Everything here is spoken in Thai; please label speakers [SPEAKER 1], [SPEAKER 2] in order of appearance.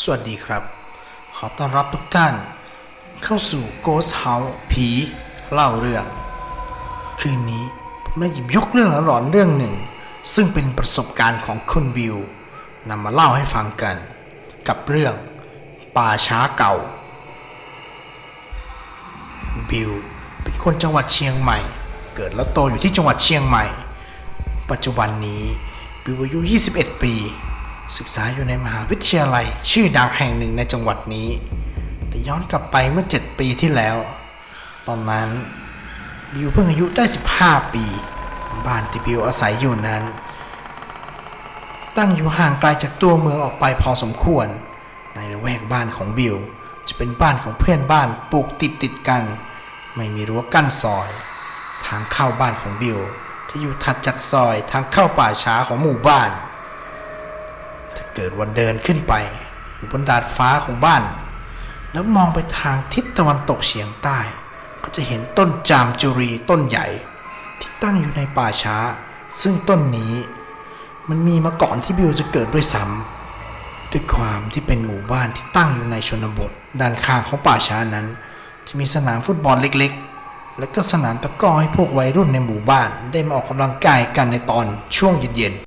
[SPEAKER 1] สวัสดีครับ ขอต้อนรับทุกท่าน เข้าสู่ Ghost House ผีเล่าเรื่อง คืนนี้ผมได้หยิบยกเรื่องหลอนๆเรื่องหนึ่ง ซึ่งเป็นประสบการณ์ของคุณบิวนำมาเล่าให้ฟังกัน กับเรื่องป่าช้าเก่าบิวเป็นคนจังหวัดเชียงใหม่ เกิดและโตอยู่ที่จังหวัดเชียงใหม่ ปัจจุบันนี้บิวอายุ 21 ปี ศึกษาอยู่ในมหาวิทยาลัยชื่อดังแห่งหนึ่งในจังหวัดนี้ แต่ย้อนกลับไปเมื่อ 7 ปีที่แล้ว ตอนนั้นบิวเพิ่งอายุได้ 15 ปี บ้านที่บิวอาศัยอยู่นั้น ตั้งอยู่ห่างไกลจากตัวเมืองออกไปพอสมควร ในละแวกบ้านของบิวจะเป็นบ้านของเพื่อนบ้านปลูกติดติดกัน ไม่มีรั้วกั้นซอย ทางเข้าบ้านของบิวจะอยู่ถัดจากซอยทางเข้าป่าช้าของหมู่บ้าน เกิดวันเดินขึ้นไป อยู่บนดาดฟ้าของบ้าน แล้วมองไปทางทิศตะวันตกเฉียงใต้ ก็จะเห็นต้นจามจุรีต้นใหญ่ ที่ตั้งอยู่ในป่าช้า ซึ่งต้นนี้ มันมีมาก่อนที่บิวจะเกิดด้วยซ้ำด้วยความที่เป็นหมู่บ้านที่ตั้งอยู่ในชนบท ด้านข้างของป่าช้านั้น จะมีสนามฟุตบอลเล็กๆ และก็สนามตะก้อให้พวกวัยรุ่นในหมู่บ้านได้มาออกกำลังกายกันในตอนช่วงเย็น